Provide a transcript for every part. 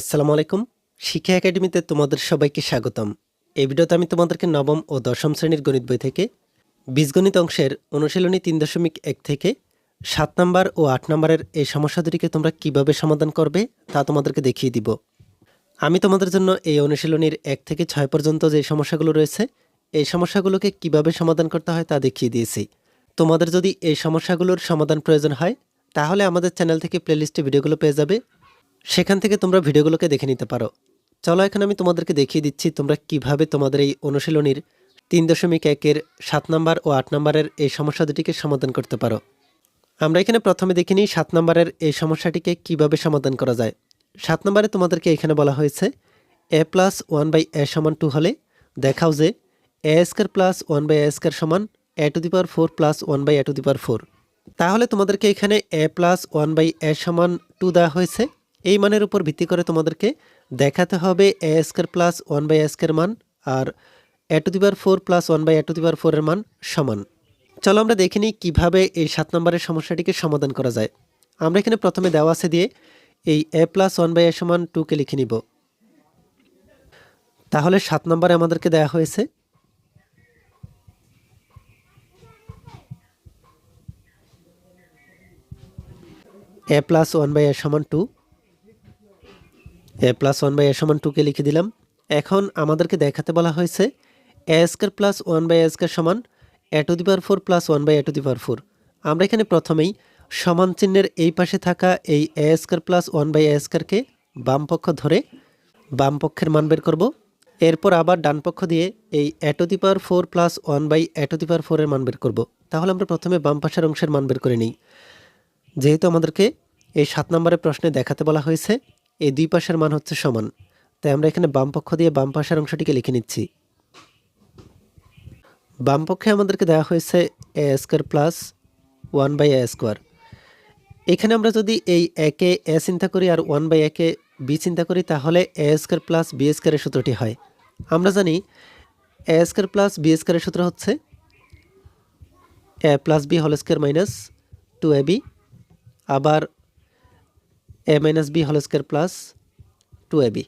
আসসালামু আলাইকুম। শিক্ষা একাডেমিতে তোমাদের সবাইকে স্বাগতম। এই ভিডিওতে আমি তোমাদেরকে নবম ও দশম শ্রেণির গণিত বই থেকে, বীজগণিত অংশের অনুশীলনী তিন দশমিক এক থেকে সাত নাম্বার ও আট নাম্বারের এই সমস্যা দুটিকে তোমরা কীভাবে সমাধান করবে তা তোমাদেরকে দেখিয়ে দিব। আমি তোমাদের জন্য এই অনুশীলনীর এক থেকে ছয় পর্যন্ত যে সমস্যাগুলো রয়েছে, এই সমস্যাগুলোকে কীভাবে সমাধান করতে হয় তা দেখিয়ে দিয়েছি। তোমাদের যদি এই সমস্যাগুলোর সমাধান প্রয়োজন হয়, তাহলে আমাদের চ্যানেল থেকে প্লেলিস্টে ভিডিওগুলো পেয়ে যাবে। সেখান থেকে তোমরা ভিডিওগুলোকে দেখে নিতে পারো। চলো এখন আমি তোমাদেরকে দেখিয়ে দিচ্ছি তোমরা কীভাবে তোমাদের এই অনুশীলনীর তিন দশমিক একের সাত নম্বর ও আট নম্বরের এই সমস্যা দুটিকে সমাধান করতে পারো। আমরা এখানে প্রথমে দেখে নিই সাত নম্বরের এই সমস্যাটিকে কীভাবে সমাধান করা যায়। সাত নম্বরে তোমাদেরকে এখানে বলা হয়েছে, A plus one by A সমান টু হলে দেখাও যে A square plus one by A square সমান A to the power four plus one by A to the power four. তাহলে তোমাদেরকে এখানে A plus one by A সমান two দেওয়া হয়েছে। এই মানের উপর ভিত্তি করে তোমাদেরকে দেখাতে হবে A square plus one by square মান আর A to the power four plus one by A to the power ফোরের মান সমান। চলো আমরা দেখে নিই কীভাবে এই সাত নম্বরের সমস্যাটিকে সমাধান করা যায়। আমরা এখানে প্রথমে দেওয়া আছে দিয়ে এই A plus one by A সমান টুকে লিখে নিব। তাহলে সাত নম্বরে আমাদেরকে দেওয়া হয়েছে A plus one by A সমান two plus one by A সমান টুকে লিখে দিলাম। এখন আমাদেরকে দেখাতে বলা হয়েছে A square plus one by A square সমান A to the power four plus one by A to the power four আমরা এখানে প্রথমেই সমান চিহ্নের এই পাশে থাকা এই A square plus one by A স্কোয়ারকে বাম পক্ষ ধরে বাম পক্ষের মান বের করব। এরপর আবার ডান পক্ষ দিয়ে এই A to the power four plus one by A to the power ফোরের মান বের করব। তাহলে আমরা প্রথমে বাম পাশের অংশের মান বের করে নিই। যেহেতু আমাদেরকে এই সাত নম্বরের প্রশ্নে দেখাতে বলা হয়েছে এই দুই পাশের মান হচ্ছে সমান। তাই আমরা এখানে বাম পক্ষ দিয়ে বাম পাশের অংশটিকে লিখে নিচ্ছি। বাম পক্ষে আমাদেরকে দেওয়া হয়েছে A square plus one by A square এখানে আমরা যদি এই একে এ চিন্তা করি আর ওয়ান বাই একে বি চিন্তা করি, তাহলে এ স্কোয়ার প্লাস বি স্কোয়ারের সূত্রটি হয়। আমরা জানি এ স্কোয়ার প্লাস বি স্কোয়ারের সূত্র হচ্ছে A plus B whole square minus two A B আবার A minus B whole square plus two A B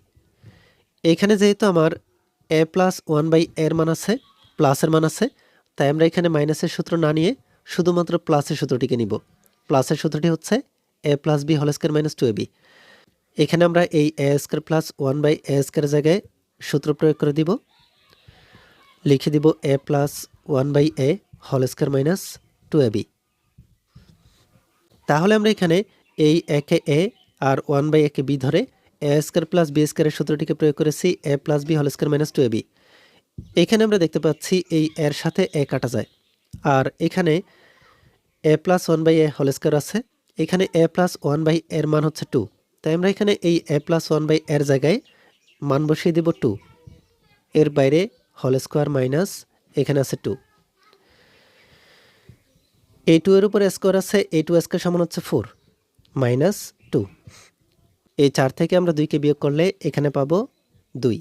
এইখানে যেহেতু আমার এ প্লাস ওয়ান বাই এর মান আছে প্লাসের মান আছে, তাই আমরা এখানে মাইনাসের সূত্র না নিয়ে শুধুমাত্র প্লাসের সূত্রটিকে নিব। প্লাসের সূত্রটি হচ্ছে A plus B whole square minus two A B এখানে আমরা এই A square plus one by A square জায়গায় সূত্র প্রয়োগ করে দিব। লিখে দিব A plus one by A whole square minus two A B তাহলে আমরা এখানে এই একে এ আর ওয়ান বাই একে বি ধরে এ স্কোয়ার প্লাস বি স্কোয়ারের সূত্রটিকে প্রয়োগ করেছি A plus B whole square minus two A B. এখানে আমরা দেখতে পাচ্ছি এই এর সাথে এ কাটা যায়। আর এখানে A plus one by A whole square আছে। এখানে এ প্লাস ওয়ান বাই এর মান হচ্ছে টু। তাই আমরা এখানে এই এ প্লাস ওয়ান বাই এর জায়গায় মান বসিয়ে দেব টু। এর বাইরে হোল স্কোয়ার মাইনাস এখানে আছে টু। এ টু এর উপরে স্কোয়ার আছে, এ টু স্কোয়ার সমান হচ্ছে ফোর। মাইনাস টু এই চার থেকে আমরা দুইকে বিয়োগ করলে এখানে পাবো দুই।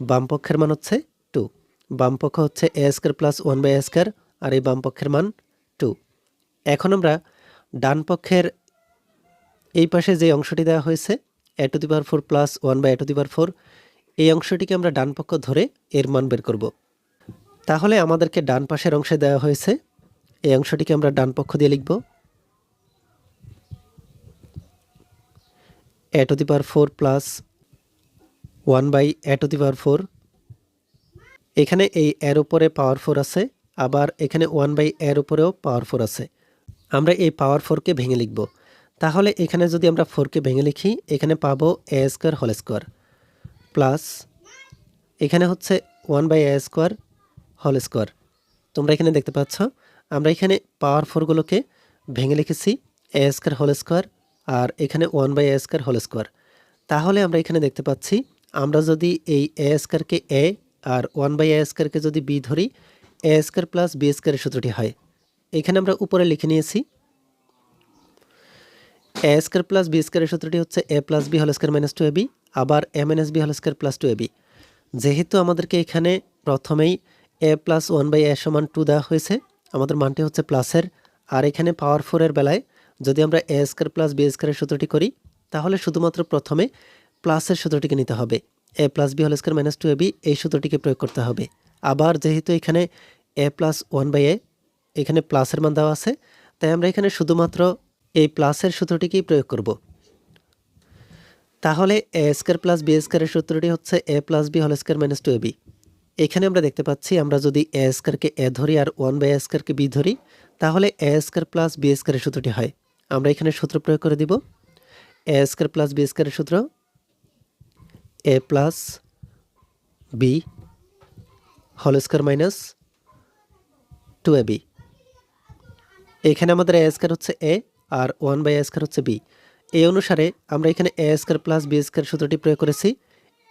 বাম পক্ষের মান হচ্ছে টু। বাম পক্ষ হচ্ছে A square plus one by square আর এই বাম পক্ষের মান টু। এখন আমরা ডান পক্ষের এই পাশে যে অংশটি দেওয়া হয়েছে, A to the power four plus one by A to the power four, এই অংশটিকে আমরা ডান পক্ষ ধরে এর মান বের করব। তাহলে আমাদেরকে ডান পাশের অংশে দেওয়া হয়েছে, এই অংশটিকে আমরা ডান পক্ষ দিয়ে লিখব। A to the power four plus one by A to the power four এখানে এই এর উপরে পাওয়ার ফোর আছে, আবার এখানে ওয়ান বাই এর উপরেও পাওয়ার ফোর আছে। আমরা এই পাওয়ার ফোরকে ভেঙে লিখব। তাহলে এখানে যদি আমরা ফোরকে ভেঙে লিখি, এখানে পাবো A square whole square plus এখানে হচ্ছে one by A square whole square তোমরা এখানে দেখতে পাচ্ছ, আমরা এখানে পাওয়ার ফোরগুলোকে ভেঙে লিখেছি এ স্কোয়ার হোল স্কোয়ার আর এখানে one by A square whole square তাহলে আমরা এখানে দেখতে পাচ্ছি, আমরা যদি এই এ স্কোয়ারকে এ আর ওয়ান বাই এ স্কোয়ারকে যদি বি ধরি এ স্কোয়ার প্লাস বি স্কোয়ারের সূত্রটি হয়। এখানে আমরা উপরে লিখে নিয়েছি এ স্কোয়ার প্লাস বি স্কোয়ারের সূত্রটি হচ্ছে A plus B whole square minus two A B আবার M N S B whole square plus two A B যেহেতু আমাদেরকে এখানে প্রথমেই A plus one by A সমান টু দেওয়া হয়েছে, আমাদের মানটি হচ্ছে প্লাসের আর এখানে পাওয়ার ফোরের বেলায় যদি আমরা এ স্কোয়ার প্লাস বি স্কোয়ারের সূত্রটি করি, তাহলে শুধুমাত্র প্রথমে প্লাসের সূত্রটিকে নিতে হবে। A plus B whole square minus two A B এই সূত্রটিকে প্রয়োগ করতে হবে। আবার যেহেতু এখানে A plus one by A এখানে প্লাসের মান দেওয়া আছে, তাই আমরা এখানে শুধুমাত্র এই প্লাসের সূত্রটিকেই প্রয়োগ করব। তাহলে এ স্কোয়ার প্লাস বি স্কোয়ারের সূত্রটি হচ্ছে A plus B whole square minus two A B এখানে আমরা দেখতে পাচ্ছি আমরা যদি এ স্কোয়ারকে এ ধরি আর ওয়ান বাই এ স্কোয়ারকে বি ধরি, তাহলে এ স্কোয়ার প্লাস বি স্কোয়ারের সূত্রটি হয়। আমরা এখানে সূত্র প্রয়োগ করে দিব। এ স্কোয়ার প্লাস বি স্কোয়ারের সূত্র। A plus B whole square minus two A B. এখানে আমাদের এ স্কোয়ার হচ্ছে এ আর ওয়ান বাই এ স্কোয়ার হচ্ছে বি। এই অনুসারে আমরা এখানে A square plus B square সূত্রটি প্রয়োগ করেছি।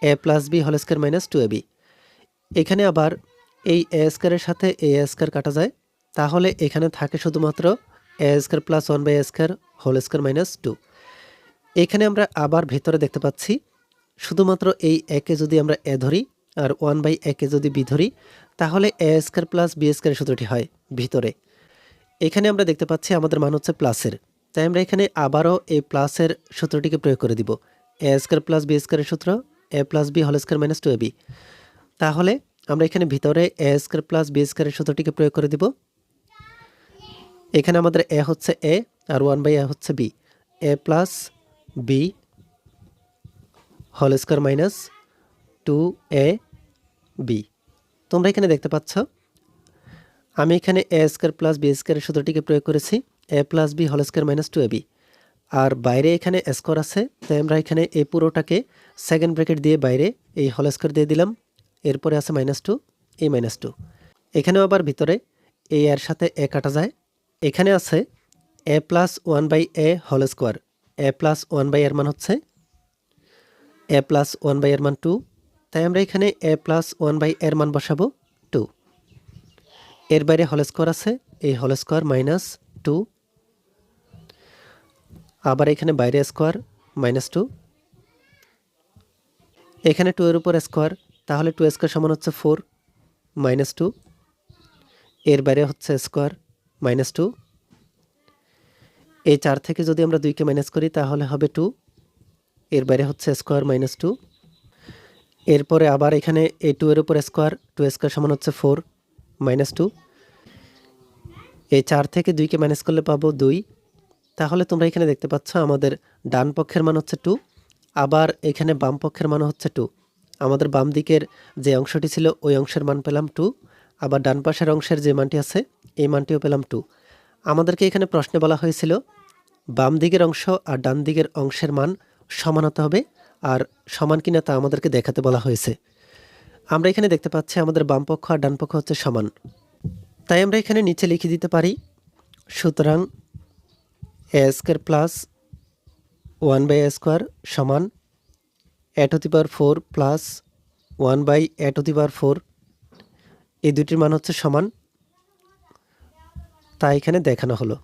A plus B whole square minus two A B. এখানে আবার এই এ স্কোয়ারের সাথে এ স্কোয়ার কাটা যায়। তাহলে এখানে থাকে শুধুমাত্র A square plus one by square whole square minus two. এখানে আমরা আবার ভেতরে দেখতে পাচ্ছি, শুধুমাত্র এই একে যদি আমরা এ ধরি আর ওয়ান বাই একে যদি বি ধরি, তাহলে A square plus B square সূত্রটি হয় ভিতরে। এখানে আমরা দেখতে পাচ্ছি আমাদের মান হচ্ছে প্লাসের। তাই আমরা এখানে আবারও এই প্লাসের সূত্রটিকে প্রয়োগ করে দিব। এ স্কোয়ার প্লাস বি স্কোয়ারের সূত্র, A plus B whole square minus two A B. তাহলে আমরা এখানে ভিতরে এ স্কোয়ার প্লাস বি স্কোয়ারের সূত্রটিকে প্রয়োগ করে দিব। এখানে আমাদের এ হচ্ছে এ, আর ওয়ান বাই এ হচ্ছে B. A plus B whole square minus two A B. তোমরা এখানে দেখতে পাচ্ছ, আমি এখানে এ স্কোয়ার প্লাস বি স্কোয়ারের সূত্রটিকে প্রয়োগ করেছি, A plus B whole square minus two A B. আর বাইরে এখানে স্কোয়ার আছে, তাই আমরা এখানে এই পুরোটাকে সেকেন্ড ব্র্যাকেট দিয়ে বাইরে এই হোল স্কোয়ার দিয়ে দিলাম, এরপরে আছে মাইনাস টু এই মাইনাস টু। এখানেও আবার ভিতরে এই এর সাথে এ কাটা যায় এখানে আছে A plus one by A whole square A plus one by এর মান হচ্ছে এ প্লাস ওয়ান বাই এর মান টু তাই আমরা এখানে এ প্লাস ওয়ান বাই এর মান বসাবো টু এর বাইরে হল স্কোয়ার আছে এই হল স্কোয়ার মাইনাস টু আবার এখানে বাইরে স্কোয়ার মাইনাস টু এখানে টু এর উপর স্কোয়ার তাহলে টু স্কোয়ার সমান হচ্ছে ফোর মাইনাস টু এর বাইরে হচ্ছে স্কোয়ার মাইনাস টু এই চার থেকে যদি আমরা দুইকে মাইনাস করি, তাহলে হবে টু এর বাইরে হচ্ছে স্কোয়ার মাইনাস টু এরপরে আবার এখানে এই টু এর উপর স্কোয়ার টু স্কোয়ার সমান হচ্ছে ফোর মাইনাস টু এই চার থেকে দুইকে মাইনাস করলে পাবো দুই। তাহলে তোমরা এখানে দেখতে পাচ্ছ আমাদের ডান পক্ষের মান হচ্ছে টু আবার এখানে বাম পক্ষের মান হচ্ছে টু আমাদের বাম দিকের যে অংশটি ছিল, ওই অংশের মান পেলাম টু আবার ডান পাশের অংশের যে মানটি আছে, এই মানটিও পেলাম টু আমাদেরকে এখানে প্রশ্নে বলা হয়েছিল, বাম দিকের অংশ আর ডান দিকের অংশের মান সমান হতে হবে আর সমান কিনা তা আমাদেরকে দেখাতে বলা হয়েছে। আমরা এখানে দেখতে পাচ্ছি আমাদের বাম পক্ষ আর ডান পক্ষ হচ্ছে সমান। তাই আমরা এখানে নিচে লিখে দিতে পারি, সুতরাং A square plus one by A square সমান A to the power four plus one by A to the power four এই দুটির মান হচ্ছে সমান। তা এখানে দেখানো হলো।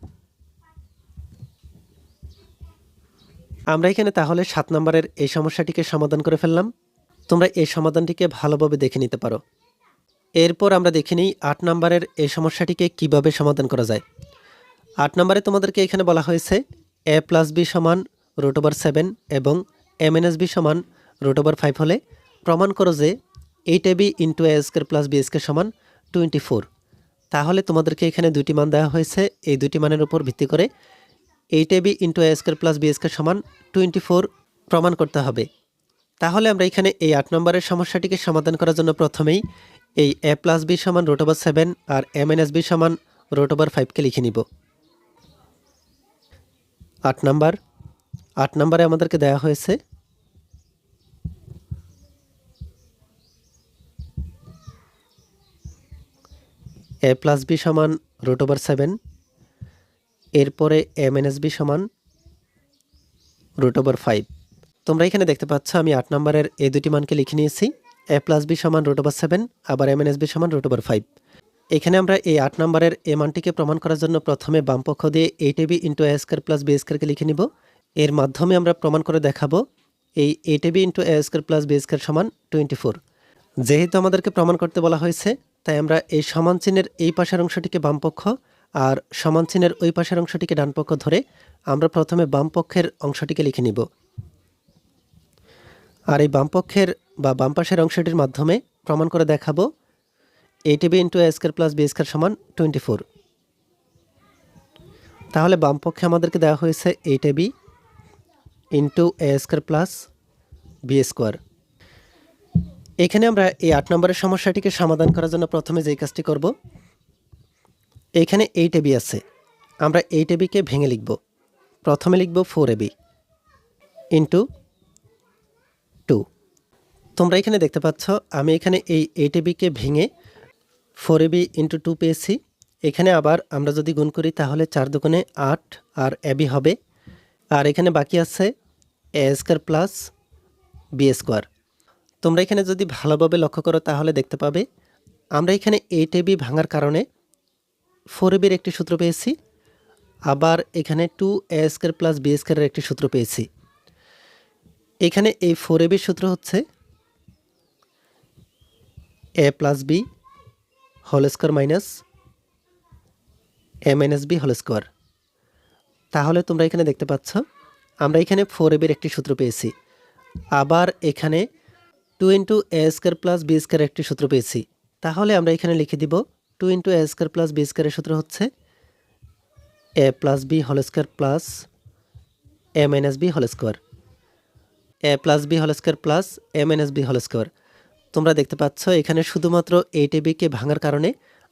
আমরা এখানে তাহলে সাত নম্বরের এই সমস্যাটিকে সমাধান করে ফেললাম। তোমরা এই সমাধানটিকে ভালোভাবে দেখে নিতে পারো। এরপর আমরা দেখে নিই আট নম্বরের এই সমস্যাটিকে কীভাবে সমাধান করা যায়। আট নম্বরে তোমাদেরকে এখানে বলা হয়েছে, এ প্লাস বি সমান রুট ওভার সেভেন এবং এম এন এস বি সমান রুট ওভার ফাইভ হলে প্রমাণ করো যে eight A B into A square plus B square সমান টোয়েন্টি ফোর তাহলে তোমাদেরকে এখানে দুটি মান দেওয়া হয়েছে। এই দুটি মানের উপর ভিত্তি করে eight A B into A square plus B square সমান টোয়েন্টি ফোর প্রমাণ করতে হবে। তাহলে আমরা এখানে এই আট নম্বরের সমস্যাটিকে সমাধান করার জন্য প্রথমেই এই এ প্লাস বি সমান রোট ওভার সেভেন আর এম এন এস বি সমান রোট ওভার ফাইভকে লিখে নিব। আট নাম্বার। আট নম্বরে আমাদেরকে দেওয়া হয়েছে এ প্লাস বি সমান রুট ওভার সেভেন, এরপরে এম এন এস বি সমান রুট ওভার ফাইভ। তোমরা এখানে দেখতে পাচ্ছ আমি আট নম্বরের এই দুটি মানকে লিখে নিয়েছি। এ প্লাস বি সমান রুট ওভার সেভেন, আবার এম এন এস বি সমান রুট ওভার ফাইভ। এখানে আমরা এই আট নম্বরের এ মানটিকে প্রমাণ করার জন্য প্রথমে বাম পক্ষ দিয়ে eight A B into A square plus B স্কোয়ারকে লিখে নিব। এর মাধ্যমে আমরা প্রমাণ করে দেখাবো এই eight A B into A square plus B square সমান টোয়েন্টি ফোর। যেহেতু আমাদেরকে প্রমাণ করতে বলা হয়েছে তাই আমরা এই সমান চিহ্নের এই পাশের অংশটিকে বামপক্ষ আর সমান চিহ্নের ওই পাশের অংশটিকে ডানপক্ষ ধরে আমরা প্রথমে বামপক্ষের অংশটিকে লিখে নিব। আর এই বামপক্ষের বা বাম পাশের অংশটির মাধ্যমে প্রমাণ করে দেখাবো। এ TB into A square plus B square সমান টোয়েন্টি ফোর তাহলে বামপক্ষে আমাদেরকে দেওয়া হয়েছে eight A B into A square plus B square এখানে আমরা এই আট নম্বরের সমস্যাটিকে সমাধান করার জন্য প্রথমে যেই কাজটি করব, এখানে এইট এবি আছে। আমরা এইট এবিকে ভেঙে লিখব। প্রথমে লিখব ফোর এবি ইন্টু টু। তোমরা এখানে দেখতে পাচ্ছ, আমি এখানে এই এইট এবিকে ভেঙে ফোর এবি ইন্টু টু পেয়েছি। এখানে আবার আমরা যদি গুণ করি, তাহলে চার দোকানে আট আর এবি হবে। আর এখানে বাকি আছে A square plus B square. তোমরা এখানে যদি ভালোভাবে লক্ষ্য করো, তাহলে দেখতে পাবে আমরা এখানে এইট এবি ভাঙার কারণে ফোর এবির একটি সূত্র পেয়েছি। আবার এখানে two A square plus B স্কোয়ারের একটি সূত্র পেয়েছি। এখানে এই ফোর এবির সূত্র হচ্ছে A plus B whole square minus A minus B whole square তাহলে তোমরা এখানে দেখতে পাচ্ছ, আমরা এখানে ফোর এবির একটি সূত্র পেয়েছি। আবার এখানে two into A square plus B square একটি সূত্র পেয়েছি। তাহলে আমরা এখানে লিখে দিব, two into A square plus B স্কোয়ারের সূত্র হচ্ছে A plus B whole square plus A minus B whole square. A plus B whole square plus A minus B whole square. তোমরা দেখতে পাচ্ছ, এখানে শুধুমাত্র এইট এবিকে ভাঙার কারণে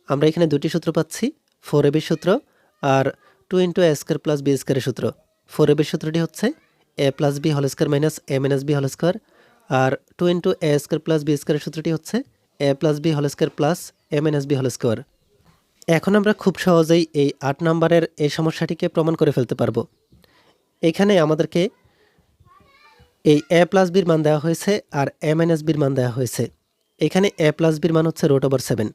আমরা এখানে দুটি সূত্র পাচ্ছি, ফোর এবির সূত্র আর two into A square plus B স্কোয়ারের সূত্র। ফোর এবির সূত্রটি হচ্ছে A plus B whole square minus A minus B whole square R two into A square plus B স্কোয়ারের সূত্রটি হচ্ছে A plus B whole square plus A minus B whole square. এখন আমরা খুব সহজেই এই আট নম্বরের এই সমস্যাটিকে প্রমাণ করে ফেলতে পারব। এখানে আমাদেরকে এই এ প্লাস বির মান দেওয়া হয়েছে আর এ মাইনাস বির মান দেওয়া হয়েছে। এখানে এ প্লাস বির মান হচ্ছে রোট ওভার সেভেন।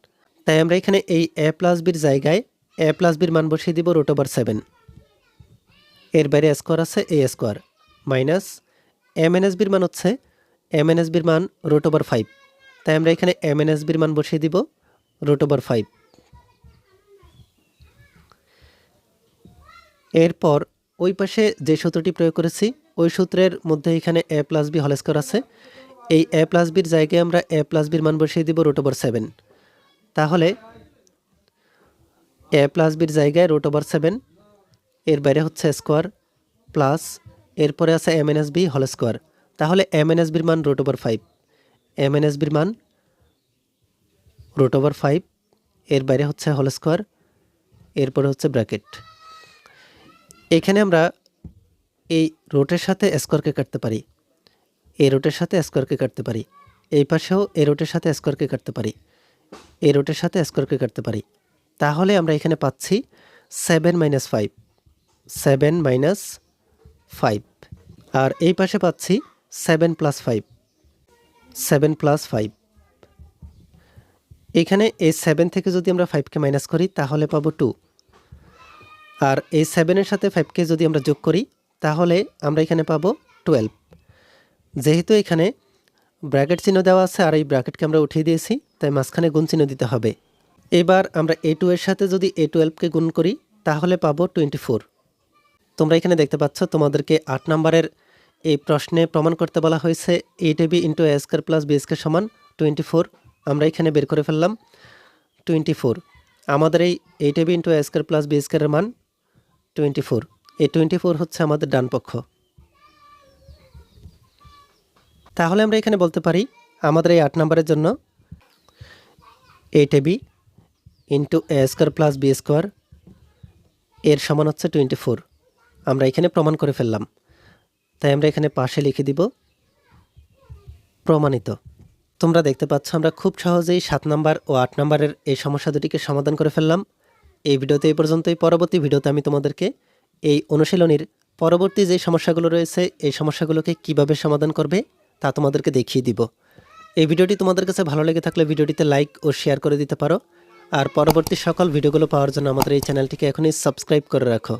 তাই আমরা এখানে এই এ প্লাস বির জায়গায় এ প্লাস বির মান বসিয়ে দিব রোট ওভার সেভেন। এর বাইরে স্কোয়ার আছে A square. Minus M N S বির মান হচ্ছে এম এন এস বির মান রোট ওভার ফাইভ তাই আমরা এখানে এম এন এস বির মান বসিয়ে দিব রোট ওভার ফাইভ এরপর ওই পাশে যে সূত্রটি প্রয়োগ করেছি, ওই সূত্রের মধ্যে এখানে A plus B whole square আছে। এই এ প্লাস বির জায়গায় আমরা এ প্লাস বির মান বসিয়ে দিব রুট ওভার সেভেন তাহলে এ প্লাস বির জায়গায় রুট ওভার সেভেন এর বাইরে হচ্ছে স্কোয়ার প্লাস এরপরে আছে M N S B whole square তাহলে এম এন এস বির মান root over five M N S বির মান রুট ওভার ফাইভ এর বাইরে হচ্ছে হল স্কোয়ার এরপরে হচ্ছে ব্র্যাকেট এখানে আমরা এই রোটের সাথে স্কোয়ারকে কাটতে পারি। এই রোটের সাথে স্কোয়ারকে কাটতে পারি। এই পাশেও এই রোটের সাথে স্কোয়ারকে কাটতে পারি। এই রোটের সাথে স্কোয়ারকে কাটতে পারি। তাহলে আমরা এখানে পাচ্ছি seven minus five seven minus five আর এই পাশে পাচ্ছি seven plus five, seven plus five. এখানে এই সেভেন থেকে যদি আমরা ফাইভকে মাইনাস করি, তাহলে পাবো টু। আর এই সেভেনের সাথে ফাইভকে যদি আমরা যোগ করি, তাহলে আমরা এখানে পাবো টুয়েলভ। যেহেতু এখানে ব্র্যাকেট চিহ্ন দেওয়া আছে, আর এই ব্র্যাকেটকে আমরা উঠিয়ে দিয়েছি, তাই মাঝখানে গুণ চিহ্ন দিতে হবে। এবার আমরা এ টু এর সাথে যদি এ টুয়েলভকে গুণ করি, তাহলে পাবো টোয়েন্টি ফোর তোমরা এখানে দেখতে পাচ্ছ তোমাদেরকে আট নম্বরের এই প্রশ্নে প্রমাণ করতে বলা হয়েছে eight A B into A square plus B square সমান টোয়েন্টি ফোর আমরা এখানে বের করে ফেললাম টোয়েন্টি ফোর আমাদের এই eight A B into A square plus B স্কোয়ারের মান টোয়েন্টি ফোর এই টোয়েন্টি ফোর হচ্ছে আমাদের ডান পক্ষ। তাহলে আমরা এখানে বলতে পারি আমাদের এই আট নম্বরের জন্য eight A B into A square plus B square এর সমান হচ্ছে টোয়েন্টি ফোর আমরা এখানে প্রমাণ করে ফেললাম। তাই আমরা এখানে পাশে লিখে দিব প্রমাণিত। তোমরা দেখতে পাচ্ছ আমরা খুব সহজেই সাত নাম্বার ও আট নাম্বারের এই সমস্যা দুটিকে সমাধান করে ফেললাম। এই ভিডিওতে এই পর্যন্তই। পরবর্তী ভিডিওতে আমি তোমাদেরকে এই অনুশীলনীর পরবর্তী যে সমস্যাগুলো রয়েছে, এই সমস্যাগুলোকে কীভাবে সমাধান করবে তা তোমাদেরকে দেখিয়ে দিব। এই ভিডিওটি তোমাদের কাছে ভালো লেগে থাকলে ভিডিওটিতে লাইক ও শেয়ার করে দিতে পারো। আর পরবর্তী সকল ভিডিওগুলো পাওয়ার জন্য আমাদের এই চ্যানেলটিকে এখনই সাবস্ক্রাইব করে রাখো।